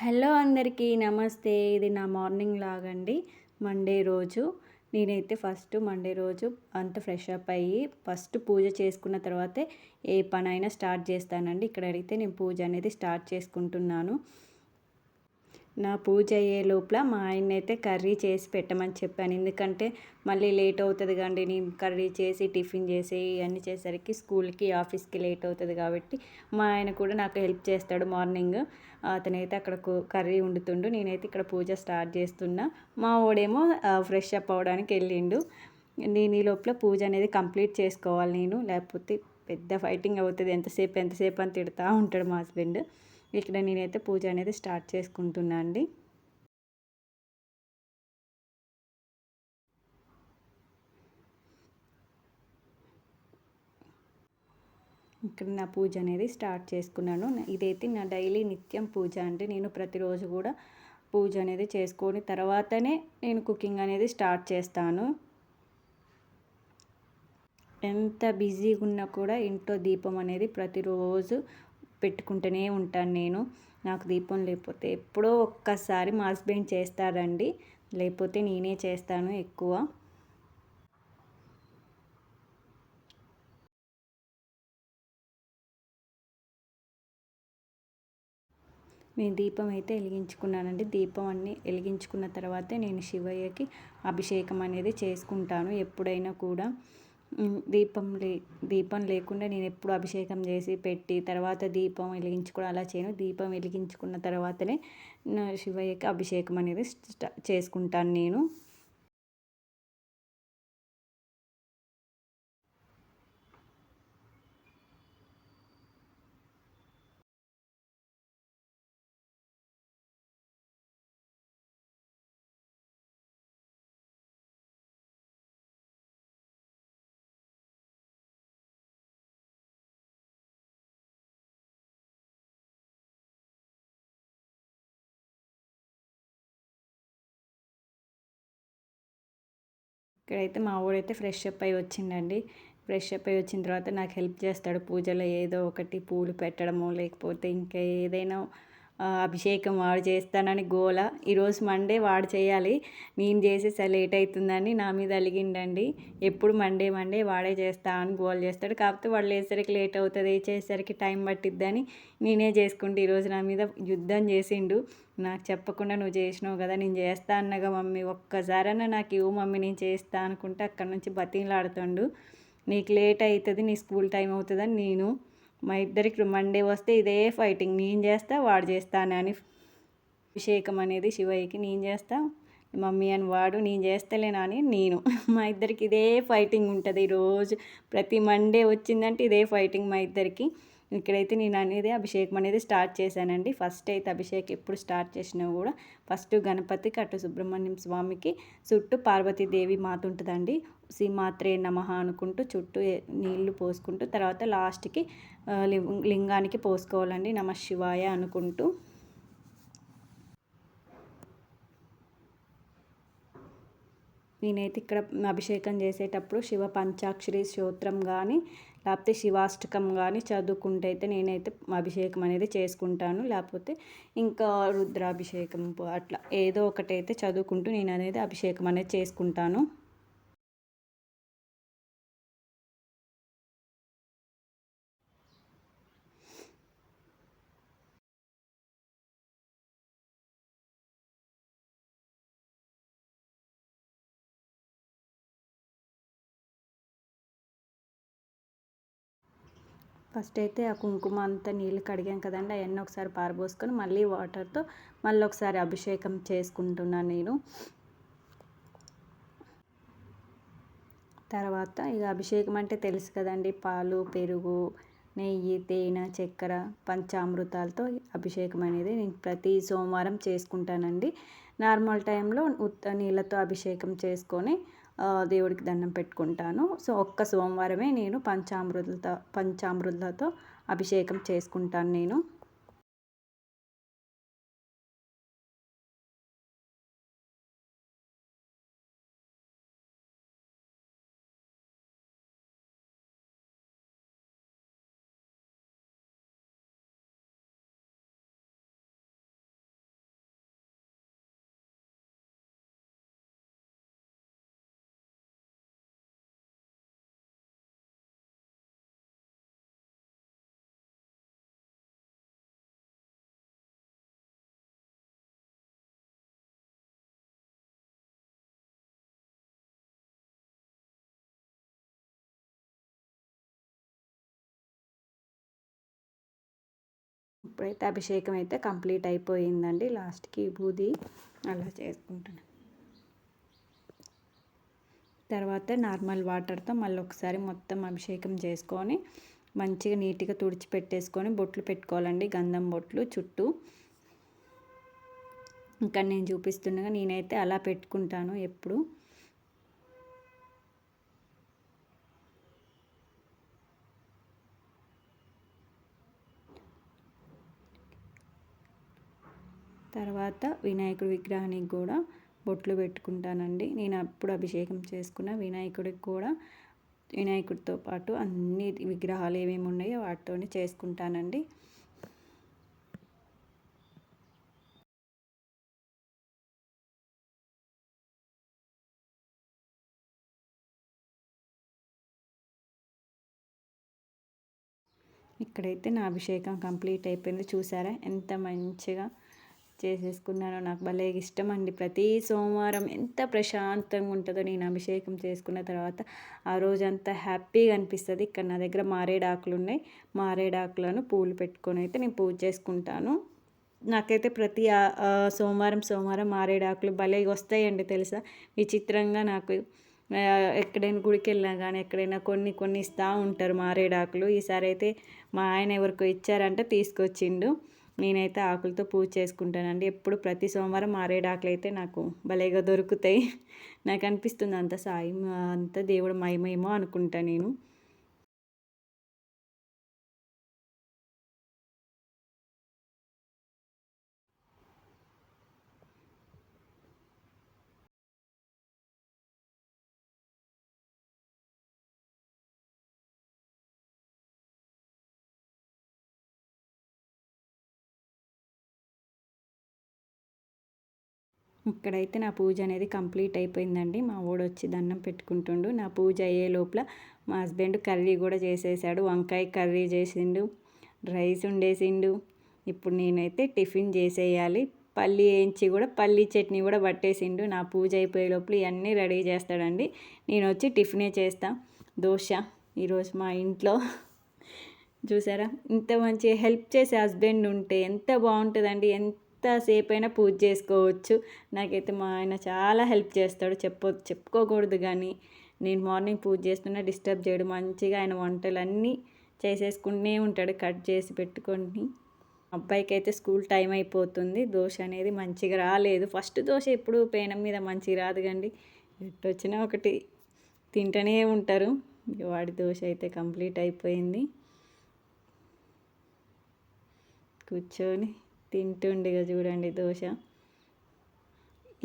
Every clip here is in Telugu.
హలో అందరికీ నమస్తే. ఇది నా మార్నింగ్ లాగండి మండే రోజు. నేనైతే ఫస్ట్ మండే రోజు అంత ఫ్రెష్ అప్ అయ్యి ఫస్ట్ పూజ చేసుకున్న తర్వాతే ఏ పనైనా స్టార్ట్ చేస్తానండి. ఇక్కడ అడిగితే నేను పూజ అనేది స్టార్ట్ చేసుకుంటున్నాను. నా పూజ అయ్యే లోపల మా ఆయన అయితే కర్రీ చేసి పెట్టమని చెప్పాను. ఎందుకంటే మళ్ళీ లేట్ అవుతుంది కండి నేను కర్రీ చేసి టిఫిన్ చేసి ఇవన్నీ చేసేసరికి స్కూల్కి ఆఫీస్కి లేట్ అవుతుంది కాబట్టి మా ఆయన కూడా నాకు హెల్ప్ చేస్తాడు మార్నింగ్. అతనైతే అక్కడ కర్రీ వండుతుండు. నేనైతే ఇక్కడ పూజ స్టార్ట్ చేస్తున్నా. మా ఓడేమో ఫ్రెష్ అప్ అవ్వడానికి వెళ్ళిండు. నేను ఈ లోపల పూజ అనేది కంప్లీట్ చేసుకోవాలి నేను. లేకపోతే పెద్ద ఫైటింగ్ అవుతుంది. ఎంతసేపు ఎంతసేపు అని తిడతా ఉంటాడు మా హస్బెండ్. ఇక్కడ నేనైతే పూజ అనేది స్టార్ట్ చేసుకుంటున్నా అండి. ఇక్కడ నా పూజ అనేది స్టార్ట్ చేసుకున్నాను. ఇదైతే నా డైలీ నిత్యం పూజ అండి. నేను ప్రతిరోజు కూడా పూజ అనేది చేసుకొని తర్వాతనే నేను కుకింగ్ అనేది స్టార్ట్ చేస్తాను. ఎంత బిజీగా ఉన్నా కూడా ఇంట్లో దీపం అనేది ప్రతిరోజు పెట్టుకుంటూనే ఉంటాను నేను. నాకు దీపం లేకపోతే ఎప్పుడో ఒక్కసారి మా హస్బెండ్ చేస్తారండి. లేకపోతే నేనే చేస్తాను ఎక్కువ. నేను దీపం అయితే వెలిగించుకున్నానండి. దీపం అన్ని వెలిగించుకున్న తర్వాతే నేను శివయ్యకి అభిషేకం అనేది చేసుకుంటాను ఎప్పుడైనా కూడా. దీపం లే దీపం లేకుండా నేను ఎప్పుడు అభిషేకం చేసి పెట్టి తర్వాత దీపం వెలిగించుకోవడం అలా చేయను. దీపం వెలిగించుకున్న తర్వాతనే శివయ్యకి అభిషేకం అనేది చేసుకుంటాను నేను. ఇక్కడైతే మా ఊడైతే ఫ్రెష్ అప్ అయి వచ్చిందండి. ఫ్రెష్ అప్ అయి వచ్చిన తర్వాత నాకు హెల్ప్ చేస్తాడు. పూజలో ఏదో ఒకటి పూలు పెట్టడము లేకపోతే ఇంకా ఏదైనా అభిషేకం వాడు చేస్తానని గోల. ఈరోజు మండే వాడు చేయాలి. నేను చేసేసా లేట్ అవుతుందని నా మీద అలిగిండండి. ఎప్పుడు మండే మండే వాడే చేస్తా అని గోల్ చేస్తాడు. కాకపోతే వాడు లేసరికి లేట్ అవుతుంది. చేసేసరికి టైం పట్టిద్దని నేనే చేసుకుంటే ఈరోజు నా మీద యుద్ధం చేసిండు. నాకు చెప్పకుండా నువ్వు చేసినావు కదా నేను చేస్తా అన్నగా మమ్మీ. ఒక్కసారైనా నాకు ఇవ్వు మమ్మీ నేను చేస్తా అనుకుంటే అక్కడ నుంచి బతిలాడుతుండు నీకు లేట్ అవుతుంది నీ స్కూల్ టైం అవుతుందని నేను మా ఇద్దరికి మండే వస్తే ఇదే ఫైటింగ్ నేను చేస్తా వాడు చేస్తాను అని అభిషేకం అనేది శివయ్యకి నేను చేస్తా మమ్మీ అని వాడు నేను చేస్తలేనా అని నేను. మా ఇద్దరికి ఇదే ఫైటింగ్ ఉంటుంది రోజు. ప్రతి మండే వచ్చిందంటే ఇదే ఫైటింగ్ మా ఇద్దరికి. ఇక్కడైతే నేను అనేది అభిషేకం అనేది స్టార్ట్ చేశానండి. ఫస్ట్ అయితే అభిషేక్ ఎప్పుడు స్టార్ట్ చేసినా కూడా ఫస్ట్ గణపతికి అటు సుబ్రహ్మణ్యం స్వామికి చుట్టూ పార్వతీదేవి మాత ఉంటుందండి. సీమాత్రే నమ అనుకుంటూ చుట్టూ నీళ్ళు పోసుకుంటూ తర్వాత లాస్ట్కి లింగానికి పోసుకోవాలండి. నమ శివాయ అనుకుంటూ. నేనైతే ఇక్కడ అభిషేకం చేసేటప్పుడు శివ పంచాక్షరి స్తోత్రం కానీ లేకపోతే శివాష్టకం కానీ చదువుకుంటే అయితే నేనైతే అభిషేకం అనేది చేసుకుంటాను. లేకపోతే ఇంకా రుద్రాభిషేకం అట్లా ఏదో ఒకటైతే చదువుకుంటూ నేను అనేది అభిషేకం అనేది చేసుకుంటాను. ఫస్ట్ అయితే ఆ కుంకుమ అంతా నీళ్ళు కడిగాం కదండి అవన్నీ ఒకసారి పారబోసుకొని మళ్ళీ వాటర్తో మళ్ళీ ఒకసారి అభిషేకం చేసుకుంటున్నాను నేను. తర్వాత ఇక అభిషేకం అంటే తెలుసు కదండి పాలు పెరుగు నెయ్యి తేనె చక్కెర పంచామృతాలతో అభిషేకం అనేది నేను ప్రతి సోమవారం చేసుకుంటానండి. నార్మల్ టైంలో ఉత్త నీళ్ళతో అభిషేకం చేసుకొని దేవుడికి దండం పెట్టుకుంటాను. సో ఒక్క సోమవారమే నేను పంచామృతలతో పంచామృతలతో అభిషేకం చేసుకుంటాను నేను. ఇప్పుడైతే అభిషేకం అయితే కంప్లీట్ అయిపోయిందండి. లాస్ట్కి బూది అలా చేసుకుంటాను తర్వాత నార్మల్ వాటర్తో మళ్ళీ ఒకసారి మొత్తం అభిషేకం చేసుకొని మంచిగా నీట్గా తుడిచి పెట్టేసుకొని బొట్లు పెట్టుకోవాలండి. గంధం బొట్లు చుట్టూ. ఇంకా నేను చూపిస్తుండగా నేనైతే అలా పెట్టుకుంటాను ఎప్పుడు. తర్వాత వినాయకుడి విగ్రహానికి కూడా బొట్లు పెట్టుకుంటానండి. నేను అప్పుడు అభిషేకం చేసుకున్న వినాయకుడికి కూడా వినాయకుడితో పాటు అన్ని విగ్రహాలు ఏమేమి ఉన్నాయో వాటితో చేసుకుంటానండి. ఇక్కడైతే నా అభిషేకం కంప్లీట్ అయిపోయింది. చూసారా? ఎంత మంచిగా చేసేసుకున్నాను నాకు భలే ఇష్టం అండి ప్రతి సోమవారం ఎంత ప్రశాంతంగా ఉంటుందో నేను అభిషేకం చేసుకున్న తర్వాత ఆ రోజంతా హ్యాపీగా అనిపిస్తుంది. ఇక్కడ నా దగ్గర మారేడాకులు ఉన్నాయి. మారేడాకులను పూలు పెట్టుకొని అయితే నేను పూజ చేసుకుంటాను. నాకైతే ప్రతి సోమవారం సోమవారం మారేడాకులు భలే వస్తాయండి తెలుసా? విచిత్రంగా నాకు ఎక్కడైనా గుడికి వెళ్ళినా కానీ ఎక్కడైనా కొన్ని కొన్ని ఇస్తూ ఉంటారు మారేడాకులు ఈసారి అయితే మా ఆయన ఎవరికో ఇచ్చారంటే తీసుకొచ్చిండు. నేనైతే ఆకులతో పూజ చేసుకుంటానండి. ఎప్పుడు ప్రతి సోమవారం మారేడు ఆకులు అయితే నాకు భలేగా దొరుకుతాయి. నాకు అనిపిస్తుంది అంత సాయం అంత దేవుడు మయమేమో అనుకుంటా నేను. ఇక్కడైతే నా పూజ అనేది కంప్లీట్ అయిపోయిందండి. మా ఊడు వచ్చి దండం పెట్టుకుంటుండు. నా పూజ అయ్యే లోపల మా హస్బెండ్ కర్రీ కూడా చేసేసాడు. వంకాయ కర్రీ చేసిండు. రైస్ ఉండేసిండు ఇప్పుడు నేనైతే టిఫిన్ చేసేయాలి. పల్లి వేయించి కూడా పల్లి చట్నీ కూడా పట్టేసిండు. నా పూజ అయిపోయే లోపల ఇవన్నీ రెడీ చేస్తాడండి. నేను వచ్చి టిఫినే చేస్తా. దోశ ఈరోజు మా ఇంట్లో. చూసారా? ఇంత మంచి హెల్ప్ చేసే హస్బెండ్ ఉంటే ఎంత బాగుంటుందండి. ఎంత ఎంతసేపైనా పూజ చేసుకోవచ్చు. నాకైతే మా ఆయన చాలా హెల్ప్ చేస్తాడు. చెప్ప చెప్పుకోకూడదు కానీ నేను మార్నింగ్ పూజ చేస్తున్నా డిస్టర్బ్ చేయడు. మంచిగా ఆయన వంటలన్నీ చేసేసుకుంటూనే ఉంటాడు కట్ చేసి పెట్టుకొని. అబ్బాయికి అయితే స్కూల్ టైం అయిపోతుంది. దోశ అనేది మంచిగా రాలేదు. ఫస్ట్ దోశ ఎప్పుడు పేనం మీద మంచిగా రాదు కండి. ఎట్టు వచ్చినా ఒకటి తింటూనే ఉంటారు. వాడి దోశ అయితే కంప్లీట్ అయిపోయింది. కూర్చొని తింటుండగా చూడండి దోశ.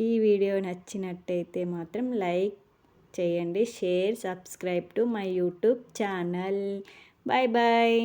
ఈ వీడియో నచ్చినట్టయితే మాత్రం లైక్ చేయండి share subscribe to my YouTube channel. Bye bye.